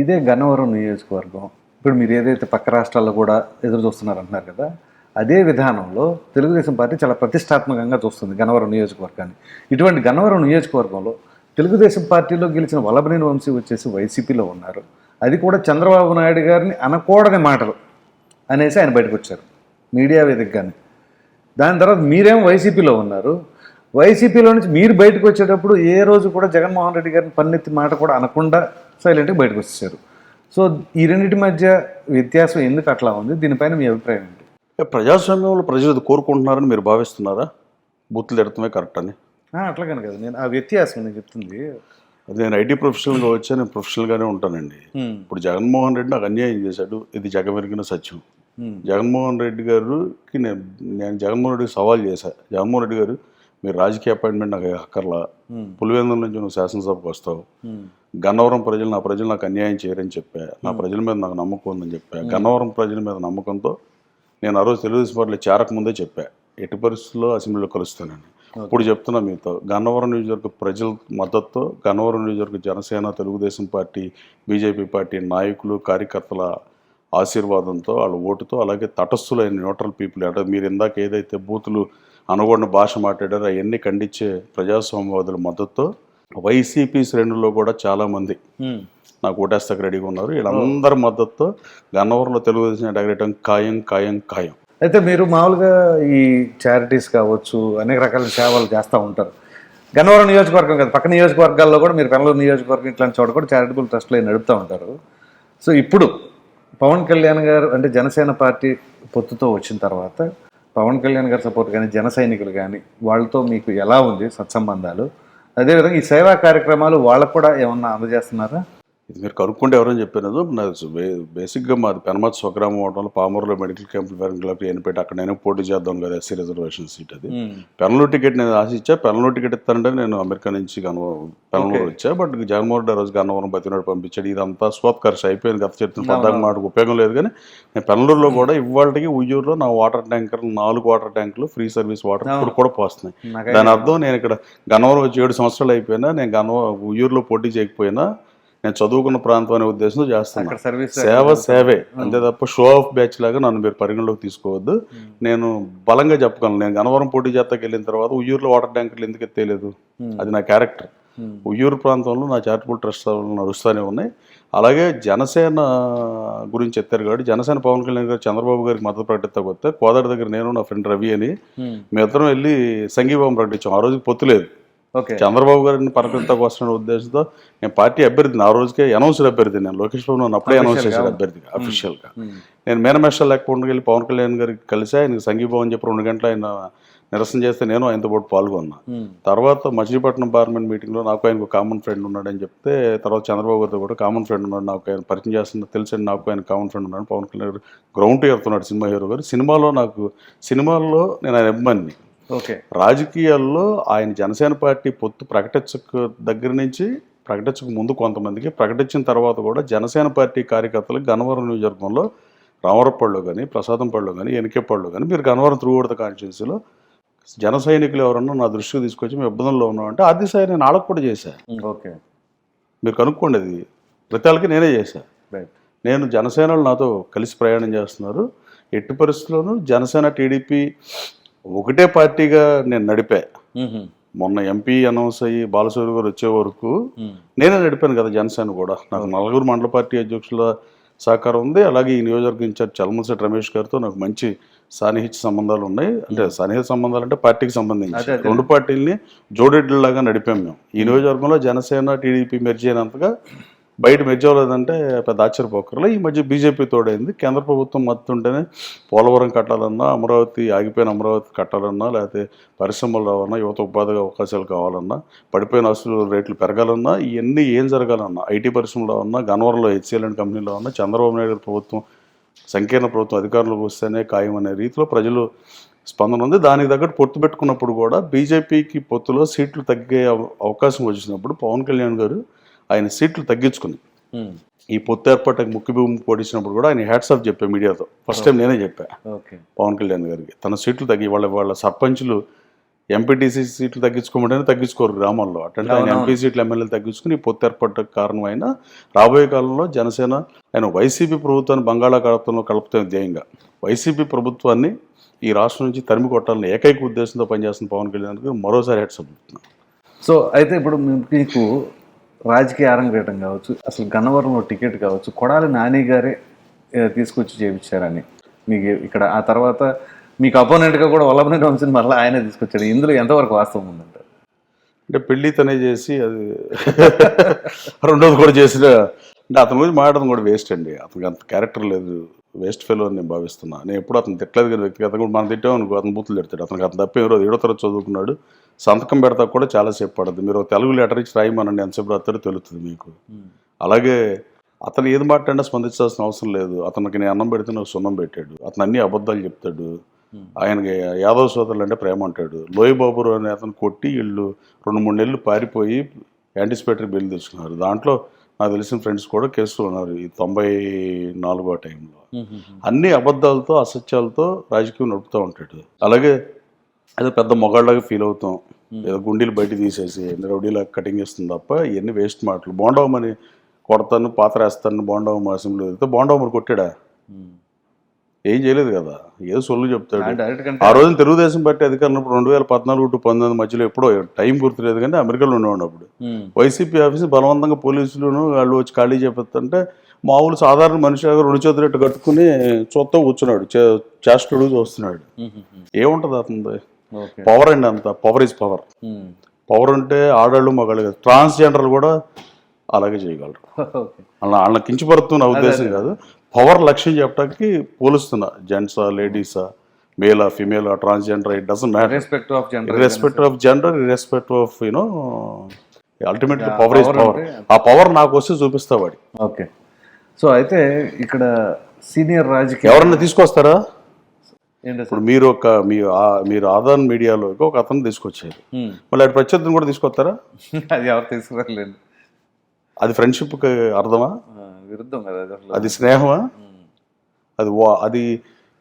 ఇదే గన్నవరం నియోజకవర్గం. ఇప్పుడు మీరు ఏదైతే పక్క రాష్ట్రాల్లో కూడా ఎదురు చూస్తున్నారంటున్నారు కదా అదే విధానంలో తెలుగుదేశం పార్టీ చాలా ప్రతిష్టాత్మకంగా చూస్తుంది గన్నవరం నియోజకవర్గాన్ని. ఇటువంటి గన్నవరం నియోజకవర్గంలో తెలుగుదేశం పార్టీలో గెలిచిన వల్లభనేని వంశీ వచ్చేసి వైసీపీలో ఉన్నారు. అది కూడా చంద్రబాబు నాయుడు గారిని అనకూడని మాటలు అనేసి ఆయన బయటకు వచ్చారు మీడియా వేదికగానే. దాని తర్వాత మీరేం వైసీపీలో ఉన్నారు? వైసీపీలో నుంచి మీరు బయటకు వచ్చేటప్పుడు ఏ రోజు కూడా జగన్మోహన్ రెడ్డి గారిని పన్నెత్తి మాట కూడా అనకుండా సైలెంట్గా బయటకు వచ్చేసారు సో ఈ రెండింటి మధ్య వ్యత్యాసం ఎందుకు అట్లా ఉంది? దీనిపైన మీ అభిప్రాయం ఏంటి? ప్రజాస్వామ్యంలో ప్రజలు అది కోరుకుంటున్నారని మీరు భావిస్తున్నారా? బూతులు ఎడతమే కరెక్ట్ అని. ఆ, అట్లాగని కదా. నేను ఆ వ్యత్యాసం నేను చెప్తుంది. అది నేను ఐటీ ప్రొఫెషనల్గా వచ్చా నేను ప్రొఫెషనల్గానే ఉంటానండి. ఇప్పుడు జగన్మోహన్ రెడ్డి నాకు అన్యాయం చేశాడు. ఇది జగమెరిగిన సత్యం. జగన్మోహన్ రెడ్డి గారికి నేను నేను జగన్మోహన్ రెడ్డికి సవాల్ చేశా. జగన్మోహన్ రెడ్డి గారు మీరు రాజకీయ అపాయింట్మెంట్ నాకు అక్కర్లా. పులివెందుల నుంచి నువ్వు శాసనసభకు వస్తావు. గన్నవరం ప్రజలు నా ప్రజలు నాకు అన్యాయం చేయరని చెప్పా. నా ప్రజల మీద నాకు నమ్మకం ఉందని చెప్పా. గన్నవరం ప్రజల మీద నమ్మకంతో నేను ఆ రోజు తెలుగుదేశం పార్టీలో చేరకముందే చెప్పా. ఎట్టి పరిస్థితుల్లో అసెంబ్లీలో కలుస్తానని. ఇప్పుడు చెప్తున్నా మీతో. గన్నవరం నియోజకవర్గ ప్రజల మద్దతుతో గన్నవరం నియోజకవర్గ Janasena Telugu Desam party BJP party నాయకులు కార్యకర్తల ఆశీర్వాదంతో వాళ్ళ ఓటుతో అలాగే తటస్థులైన న్యూట్రల్ పీపుల్ అంటే మీరు ఇందాక ఏదైతే బూతులు అనుగుణ భాష మాట్లాడారో అవన్నీ ఖండించే ప్రజాస్వామ్యవాదుల మద్దతుతో వైసీపీ శ్రేణుల్లో కూడా చాలామంది హ్మ్. నాకు ఓటేస్తాకు రెడీగా ఉన్నారు. వీళ్ళందరి మద్దతుతో గన్నవరంలో తెలుగుదేశం ఎగరేయడం ఖాయం ఖాయం ఖాయం. అయితే మీరు మామూలుగా ఈ చారిటీస్ కావచ్చు అనేక రకాల సేవలు చేస్తూ ఉంటారు. గన్నవరం నియోజకవర్గం కదా పక్క నియోజకవర్గాల్లో కూడా మీరు పెనలూరు నియోజకవర్గం ఇట్లాంటి చోట కూడా చారిటబుల్ ట్రస్ట్లు నడుపుతూ ఉంటారు. సో ఇప్పుడు పవన్ కళ్యాణ్ గారు అంటే జనసేన పార్టీ పొత్తుతో వచ్చిన తర్వాత పవన్ కళ్యాణ్ గారి సపోర్ట్ కానీ జన సైనికులు కానీ వాళ్ళతో మీకు ఎలా ఉంది సత్సంబంధాలు? అదేవిధంగా ఈ సేవా కార్యక్రమాలు వాళ్ళకు కూడా ఏమన్నా అందజేస్తున్నారా? ఇది మీరు కనుక్కుంటే ఎవరైనా చెప్పినది నాకు బే- బేసిక్గా మాది పెనమత్ స్వగ్రామం అవడంలో పామూరులో మెడికల్ క్యాంప్ క్లబ్ ఎన్నిపెట్టి అక్కడ నేను పోటీ చేద్దాం కదా ఎస్సీ రిజర్వేషన్ సీట్ అది. పెనలూరు టికెట్ నేను ఆశించా పెనలూరు టికెట్ ఇస్తానంటే నేను అమెరికా నుంచి గనవ పెనలూరు వచ్చా బట్ జగన్మోహన్ రెడ్డి రోజు గన్నవరం బతినాడు పంపించాడు. ఇదంతా స్వత్ ఖర్చు అయిపోయింది గత చెప్తున్న పద్నాలుగు మాటకు ఉపయోగం లేదు కానీ నేను పెనలూరులో కూడా ఇవాళకి ఉయ్యూరులో నా వాటర్ ట్యాంకర్ నాలుగు వాటర్ ట్యాంకులు ఫ్రీ సర్వీస్ వాటర్ ఇప్పుడు కూడా పోస్తున్నాయి. దాని అర్థం నేను ఇక్కడ గన్నవరం వచ్చి ఏడు సంవత్సరాలు అయిపోయినా నేను గన్నవ ఉయ్యూరులో పోటీ చేయకపోయినా నేను చదువుకున్న ప్రాంతం అనే ఉద్దేశంతో చేస్తాను సేవ సేవే. అంతే తప్ప షో ఆఫ్ బ్యాచ్ లాగా నన్ను మీరు పరిగణలోకి తీసుకోవద్దు. నేను బలంగా చెప్పగలను. నేను గన్నవరం పోటీ చేస్తాకి వెళ్ళిన తర్వాత ఉయ్యూరులో వాటర్ ట్యాంకర్లు ఎందుకు ఎత్తేయలేదు అది నా క్యారెక్టర్. ఉయ్యూరు ప్రాంతంలో నా చారిటబుల్ ట్రస్ట్ నడుస్తూనే ఉన్నాయి. అలాగే జనసేన గురించి ఎత్తారు కాబట్టి జనసేన పవన్ కళ్యాణ్ గారు చంద్రబాబు గారికి మద్దతు ప్రకటిస్తా వస్తే కోదాడ దగ్గర నేను నా ఫ్రెండ్ రవి అని మేమిద్దరం వెళ్ళి సంఘీభావం ప్రకటించాం. ఆ రోజు పొత్తు లేదు. ఓకే చంద్రబాబు గారిని పరకృతకు వస్తున్న ఉద్దేశంతో నేను పార్టీ అభ్యర్థిని. ఆ రోజుకే అనౌన్స్డ్ అభ్యర్థి నేను. లోకేష్ బాబు నన్ను అప్పుడే అనౌన్స్ చేశాడు అభ్యర్థిగా అఫీషియల్గా నేను మేనమేషాలు లేకపోకుండా వెళ్ళి పవన్ కళ్యాణ్ గారికి కలిసి ఆయనకి సంఘీభావం చెప్పి రెండు గంటలు ఆయన నిరసన చేస్తే నేను ఆయనతో పాటు పాల్గొన్నా. తర్వాత మచిలీపట్నం పార్లమెంట్ మీటింగ్లో నాకు ఆయనకు కామన్ ఫ్రెండ్ ఉన్నాడని చెప్తే తర్వాత చంద్రబాబు గారితో కూడా కామన్ ఫ్రెండ్ ఉన్నాడు. నాకు ఆయన పరిచయం చేస్తున్న తెలిసి నాకు ఆయన కామన్ ఫ్రెండ్ ఉన్నాడు. పవన్ కళ్యాణ్ గారు గ్రౌండ్ ఎడుతున్నాడు సినిమా హీరో గారు. సినిమాలో నాకు సినిమాల్లో నేను ఆయన అభిమాని రాజకీయాల్లో ఆయన జనసేన పార్టీ పొత్తు ప్రకటించక దగ్గర నుంచి ప్రకటించక ముందు కొంతమందికి ప్రకటించిన తర్వాత కూడా జనసేన పార్టీ కార్యకర్తలకు గన్నవరం నియోజకవర్గంలో రామరపళ్ళు కానీ ప్రసాదంపళ్ళు కానీ ఎనికేపళ్ళు కానీ మీరు గన్నవరం త్రూవర్త కాన్స్టిట్యున్సీలో జన సైనికులు ఎవరన్నా నా దృష్టికి తీసుకొచ్చి మేము ఇబ్బందుల్లో ఉన్నామంటే అది సార్ నేను వాళ్ళకు కూడా చేశా. ఓకే. మీరు కనుక్కోండి అది. ప్రతి నేనే చేశా. రైట్ నేను జనసేనలు నాతో కలిసి ప్రయాణం చేస్తున్నారు. ఎట్టి పరిస్థితుల్లోనూ జనసేన టీడీపీ ఒకటే పార్టీగా నేను నడిపా. మొన్న ఎంపీ అనౌన్స్ అయ్యి బాలసూరి గారు వచ్చే వరకు నేనే నడిపాను కదా జనసేన కూడా. నాకు నలుగురు మండల పార్టీ అధ్యక్షుల సహకారం ఉంది. అలాగే ఈ నియోజకవర్గం ఇన్ఛార్జ్ చలమశెట్టి రమేష్ గారితో నాకు మంచి సాన్నిహిత్య సంబంధాలు ఉన్నాయి. అంటే సన్నిహిత సంబంధాలు అంటే పార్టీకి సంబంధించి. రెండు పార్టీల్ని జోడెడ్లలాగా నడిపాం మేము. ఈ నియోజకవర్గంలో జనసేన టీడీపీ మెర్జీ అయినంతగా బయట మెర్జీ పెద్ద ఆశ్చర్యపోకర్లే. ఈ మధ్య బీజేపీ తోడైంది. కేంద్ర ప్రభుత్వం మద్దతు ఉంటేనే పోలవరం కట్టాలన్నా అమరావతి ఆగిపోయిన అమరావతి కట్టాలన్నా లేకపోతే పరిశ్రమలు రావాలన్నా యువత ఉపాధి అవకాశాలు కావాలన్నా పడిపోయిన అసలు రేట్లు పెరగాలన్నా ఇవన్నీ ఏం జరగాలన్నా ఐటీ పరిశ్రమలో ఉన్నా గన్నవరంలో హెచ్సిఎల్ అండ్ కంపెనీలో ఉన్నా చంద్రబాబు నాయుడు గారి ప్రభుత్వం సంకీర్ణ ప్రభుత్వం అధికారంలోకి వస్తేనే ఖాయం అనే రీతిలో ప్రజలు స్పందన ఉంది. దానికి తగ్గట్టు పొత్తు పెట్టుకున్నప్పుడు కూడా బీజేపీకి పొత్తులో సీట్లు తగ్గే అవ- అవకాశం వచ్చినప్పుడు పవన్ కళ్యాణ్ గారు ఆయన సీట్లు తగ్గించుకుని ఈ పొత్తు ఏర్పాటుకి ముఖ్య భూమి పోటీసినప్పుడు కూడా ఆయన హ్యాట్స్ ఆఫ్ చెప్పా మీడియాతో. ఫస్ట్ టైం నేనే చెప్పా. పవన్ కళ్యాణ్ గారికి. తన సీట్లు తగ్గి వాళ్ళ వాళ్ళ సర్పంచులు ఎంపీటీసీ సీట్లు తగ్గించుకోమంటేనే తగ్గించుకోరు గ్రామాల్లో. అట్లాంటి ఆయన ఎంపీ సీట్లు ఎమ్మెల్యేలు తగ్గించుకుని ఈ పొత్తు ఏర్పడ్డ కారణమైన రాబోయే కాలంలో జనసేన ఆయన వైసీపీ ప్రభుత్వాన్ని బంగాళాఖాతంలో కలుపుతాం ధ్యేయంగా. వైసీపీ ప్రభుత్వాన్ని ఈ రాష్ట్రం నుంచి తరిమి కొట్టాలని ఏకైక ఉద్దేశంతో పనిచేస్తున్న పవన్ కళ్యాణ్కి మరోసారి హెడ్స్ చెప్తున్నాను సో అయితే ఇప్పుడు మీకు రాజకీయ ఆరంగేటం కావచ్చు అసలు గన్నవరంలో టికెట్ కావచ్చు కొడాలి నాని గారే తీసుకొచ్చి చేయించారని మీకు ఇక్కడ. ఆ తర్వాత మీకు అపోనెంట్గా కూడా వల్లభనేని వంశీని మళ్ళీ ఆయనే తీసుకొచ్చాడు. ఇందులో ఎంతవరకు వాస్తవం ఉందంట? అంటే పెళ్ళి తనే చేసి అది రెండోది కూడా చేసిన అంటే అతని గురించి మాట్లాడడం కూడా వేస్ట్ అండి. అతనికి అంత క్యారెక్టర్ లేదు. వేస్ట్ ఫెలో అని నేను భావిస్తున్నా. నేను ఎప్పుడు అతను తిట్టలేదు కానీ వ్యక్తిగతంగా. కూడా మనం తిట్టాం అనుకో అతను బూతులు తిడతాడు. అతనికి అతను తప్ప ఎవరో ఏడో తరగతి చదువుకున్నాడు. సంతకం పెడతా కూడా చాలాసేపు పడుతుంది మీరు తెలుగు లెటర్ ఇచ్చి రాయమనండి. ఎంతసేపు రాస్తాడో తెలుస్తుంది మీకు. అలాగే అతను ఏది మాట్లాడినా స్పందించాల్సిన అవసరం లేదు. అతనికి నేను అన్నం పెడితే నాకు సున్నం పెట్టాడు. అతను అన్ని అబద్ధాలు చెప్తాడు. ఆయనకి యాదవ్ సోదరులు అంటే ప్రేమ అంటాడు. లోయ బాబురు అనే అతను కొట్టి వీళ్ళు రెండు మూడు నెలలు పారిపోయి యాంటిసిపేటరీ బిల్ తెచ్చుకున్నారు. దాంట్లో నాకు తెలిసిన ఫ్రెండ్స్ కూడా కేసులు ఉన్నారు ఈ తొంభై నాలుగో టైంలో. అన్ని అబద్ధాలతో అసత్యాలతో రాజకీయం నడుపుతూ ఉంటాడు. అలాగే ఏదో పెద్ద మొగాళ్ళగా ఫీల్ అవుతాం. ఏదో గుండీలు బయట తీసేసి రౌడీలా కటింగ్ ఇస్తుంది తప్ప ఇవన్నీ వేస్ట్ మాటలు. బోండవమని కొడతాను పాత్ర వేస్తాను బోండవం అసెంబ్లీ అయితే బోండవమని కొట్టాడా? ఏం చేయలేదు కదా. ఏదో సొల్లు చెప్తాడు. ఆ రోజున తెలుగుదేశం పార్టీ అధికారంలో రెండు వేల పద్నాలుగు టు పంతొమ్మిది మధ్యలో ఎప్పుడో టైం గుర్తులేదు కానీ అమెరికాలో ఉండేవాడు అప్పుడు. వైసీపీ ఆఫీస్ బలవంతంగా పోలీసులను వాళ్ళు వచ్చి ఖాళీ చేపిస్తుంటే మామూలు సాధారణ మనిషిగా రెండు చేతులు ఇట్టు కట్టుకుని చూస్తూ కూర్చున్నాడు. చేష్టడు చూస్తున్నాడు. ఏముంటుంది అతనిది? ఓకే. పవర్ అండి అంత. పవర్ ఇస్ పవర్ పవర్ ఉంటే ఆడాళ్ళు మగాళ్ళు కాదు. ట్రాన్స్జెండర్లు కూడా అలాగే చేయగలరు. అలా వాళ్ళ కించపడుతున్న ఉద్దేశం కాదు. పవర్ లక్ష్యం చెప్పడానికి పోలుస్తున్నా. జెంట్సా లేడీసా మేలా ఫిమేలా transgender it doesn't matter. Respect of general irrespective of gender irrespective of you know ultimately power is power ఆ పవర్ నాకు వస్తే చూపిస్తా వాడి. ఓకే సో అయితే ఇక్కడ సీనియర్ రాజకీయ ఎవరన్నా తీసుకొస్తారా? ఇప్పుడు మీరు ఒక మీ మీరు ఆదాన్ మీడియాలో ఒక అతను తీసుకొచ్చారు. మళ్ళీ అటు ప్రత్యర్థిని కూడా తీసుకొస్తారా? అది ఎవరు తీసుకురాలేదు అది ఫ్రెండ్షిప్కి అర్థమా? విరుద్ధం కదా అది స్నేహమా? అది వా- అది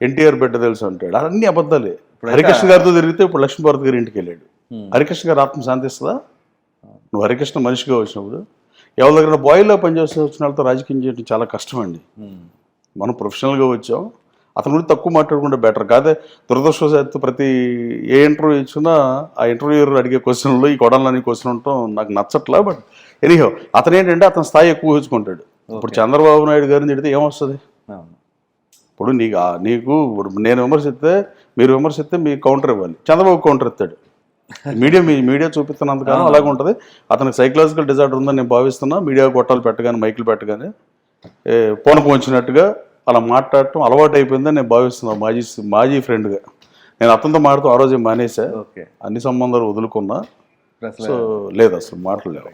ఎన్టీఆర్ బిడ్డ తెలుసు అంటాడు. అన్ని అబద్ధాలే. హరికృష్ణ గారితో తిరిగితే ఇప్పుడు లక్ష్మీభారత్ గారి ఇంటికి వెళ్ళాడు. హరికృష్ణ గారు ఆత్మ శాంతిస్తుందా నువ్వు హరికృష్ణ మనిషిగా వచ్చినప్పుడు ఎవరి దగ్గర బాయ్లో పనిచేస్తే వచ్చిన వాళ్ళతో రాజకీయం చేయడం చాలా కష్టం అండి. మనం ప్రొఫెషనల్గా వచ్చాం. అతని గురించి తక్కువ మాట్లాడుకుంటే బెటర్. కాదే దురదృష్టవశాత్తు ప్రతి ఏ ఇంటర్వ్యూ ఇచ్చినా ఆ ఇంటర్వ్యూర్ అడిగే క్వశ్చన్లో ఈ కొడాలని క్వశ్చన్ ఉండటం నాకు నచ్చట్లా బట్ ఎనీహో అతను ఏంటంటే అతని స్థాయి ఎక్కువ ఊహించుకుంటాడు. ఇప్పుడు చంద్రబాబు నాయుడు గారిని తిడితే ఏమొస్తుంది? ఇప్పుడు నీకు నీకు ఇప్పుడు నేను విమర్శిస్తే మీరు విమర్శిస్తే మీకు కౌంటర్ ఇవ్వాలి చంద్రబాబు కౌంటర్ ఇస్తాడు. మీడియా మీ మీడియా చూపిస్తున్నంతకాలం అలాగే ఉంటుంది అతనికి సైకలాజికల్ డిజార్డర్ ఉందని నేను భావిస్తున్నా. మీడియా గొట్టాలు పెట్టగానే మైకులు పెట్టగానే పూనకం వచ్చినట్టుగా అలా మాట్లాడటం అలవాటు అయిపోయిందని నేను భావిస్తున్నా మాజీ మాజీ ఫ్రెండ్గా నేను అతనితో మాడుతూ ఆ రోజే మానేసా ఓకే. అన్ని సంబంధాలు వదులుకున్నా. సో లేదు అసలు మాటలు లేవు